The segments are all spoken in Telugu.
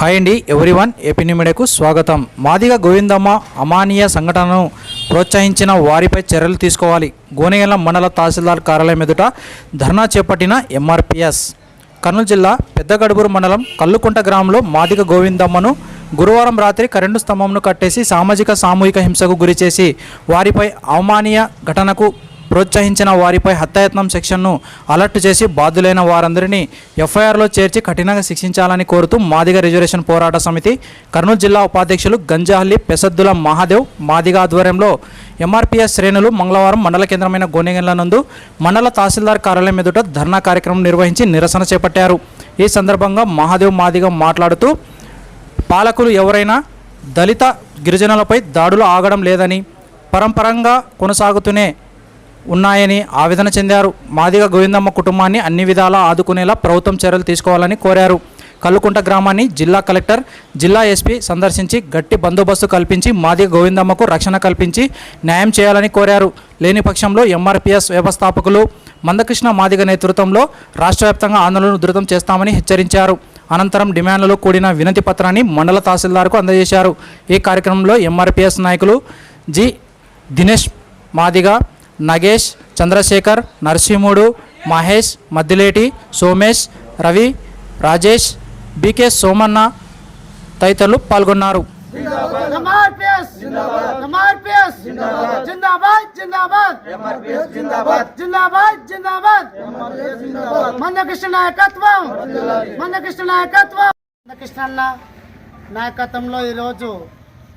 హాయ్ అండి ఎవ్రీవన్. ఏపీ మీడియాకు స్వాగతం. మాదిగ గోవిందమ్మ అమానీయ సంఘటనను ప్రోత్సహించిన వారిపై చర్యలు తీసుకోవాలి. గోనెగల మండల తహసీల్దార్ కార్యాలయం ఎదుట ధర్నా చేపట్టిన ఎంఆర్పిఎస్. కర్నూలు జిల్లా పెద్దగడుపురు మండలం కల్లుకుంట గ్రామంలో మాదిగ గోవిందమ్మను గురువారం రాత్రి కరెంటు స్తంభంను కట్టేసి సామాజిక సామూహిక హింసకు గురిచేసి వారిపై అవమానీయ ఘటనకు ప్రోత్సహించిన వారిపై హత్యాయత్నం సెక్షన్ను అలర్ట్ చేసి బాధ్యులైన వారందరినీ ఎఫ్ఐఆర్లో చేర్చి కఠినంగా శిక్షించాలని కోరుతూ మాదిగ రిజర్వేషన్ పోరాట సమితి కర్నూలు జిల్లా ఉపాధ్యక్షులు గంజాహల్లి పెసద్దుల మహాదేవ్ మాదిగ ఆధ్వర్యంలో ఎంఆర్పీఎస్ శ్రేణులు మంగళవారం మండల కేంద్రమైన గోనెగండ్ల నందు మండల తహసీల్దార్ కార్యాలయం ఎదుట ధర్నా కార్యక్రమం నిర్వహించి నిరసన చేపట్టారు. ఈ సందర్భంగా మహాదేవ్ మాదిగ మాట్లాడుతూ పాలకులు ఎవరైనా దళిత గిరిజనులపై దాడులు ఆగడం లేదని పరంపరంగా కొనసాగుతూనే ఉన్నాయని ఆవేదన చెందారు. మాదిగ గోవిందమ్మ కుటుంబాన్ని అన్ని విధాలా ఆదుకునేలా ప్రభుత్వం చర్యలు తీసుకోవాలని కోరారు. కల్లుకుంట గ్రామాన్ని జిల్లా కలెక్టర్ జిల్లా ఎస్పీ సందర్శించి గట్టి బందోబస్తు కల్పించి మాదిగ గోవిందమ్మకు రక్షణ కల్పించి న్యాయం చేయాలని కోరారు. లేని పక్షంలో ఎంఆర్పిఎస్ వ్యవస్థాపకులు మందకృష్ణ మాదిగ నేతృత్వంలో రాష్ట్రవ్యాప్తంగా ఆందోళన ఉధృతం చేస్తామని హెచ్చరించారు. అనంతరం డిమాండ్లలో కూడిన వినతి పత్రాన్ని మండల తహసీల్దార్కు అందజేశారు. ఈ కార్యక్రమంలో ఎంఆర్పిఎస్ నాయకులు జి. దినేష్ మాదిగ నగేష్ చంద్రశేఖర్ నరసింహుడు మహేష్ మద్దిలేటి సోమేష్ రవి రాజేష్ బీకే సోమన్న తదితరులు పాల్గొన్నారు. జిందాబాద్. జిందాబాద్. జిందాబాద్ జిందాబాద్. మందకృష్ణ నాయకత్వం. మందకృష్ణ నాయకత్వం. మందకృష్ణ అన్న నాయకత్వంలో ఈరోజు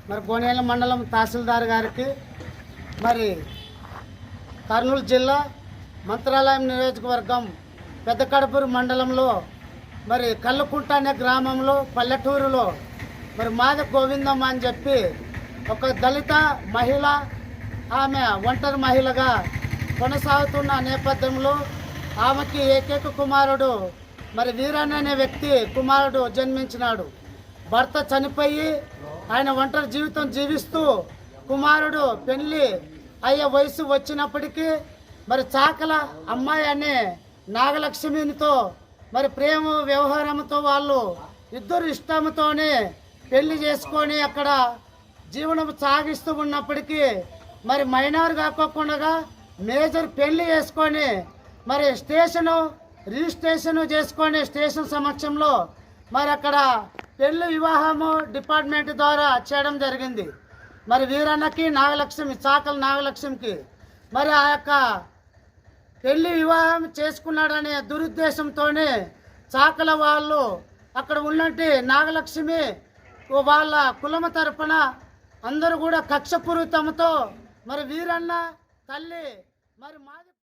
మరి గోనేల మండలం తహసీల్దార్ గారికి మరి కర్నూలు జిల్లా మంత్రాలయం నియోజకవర్గం పెద్ద కడపూరు మండలంలో మరి కల్లుకుంట అనే గ్రామంలో పల్లెటూరులో మరి మాద గోవిందమ్మ అని చెప్పి ఒక దళిత మహిళ ఆమె ఒంటరి మహిళగా కొనసాగుతున్న నేపథ్యంలో ఆమెకి ఏకైక కుమారుడు మరి వీరన్ అనే వ్యక్తి కుమారుడు జన్మించినాడు. భర్త చనిపోయి ఆయన ఒంటరి జీవితం జీవిస్తూ కుమారుడు పెళ్ళి అయ్యే వయసు వచ్చినప్పటికీ మరి చాకల అమ్మాయి అనే నాగలక్ష్మినితో మరి ప్రేమ వ్యవహారంతో వాళ్ళు ఇద్దరు ఇష్టంతోనే పెళ్ళి చేసుకొని అక్కడ జీవనం సాగిస్తూ ఉన్నప్పటికీ మరి మైనార్ కాకుండా మేజర్ పెళ్ళి చేసుకొని మరి స్టేషను రిజిస్ట్రేషన్ చేసుకొని స్టేషన్ సమక్షంలో మరి అక్కడ పెళ్ళి వివాహము డిపార్ట్మెంట్ ద్వారా చేయడం జరిగింది. మరి వీరన్నకి నాగలక్ష్మి చాకల నాగలక్ష్మికి మరి ఆ యొక్క పెళ్ళి వివాహం చేసుకున్నాడనే దురుద్దేశంతోనే చాకల వాళ్ళు అక్కడ ఉన్నట్టు నాగలక్ష్మి వాళ్ళ కులమ తరపున అందరూ కూడా కక్షపూరితంతో మరి వీరన్న తల్లి మరి మాది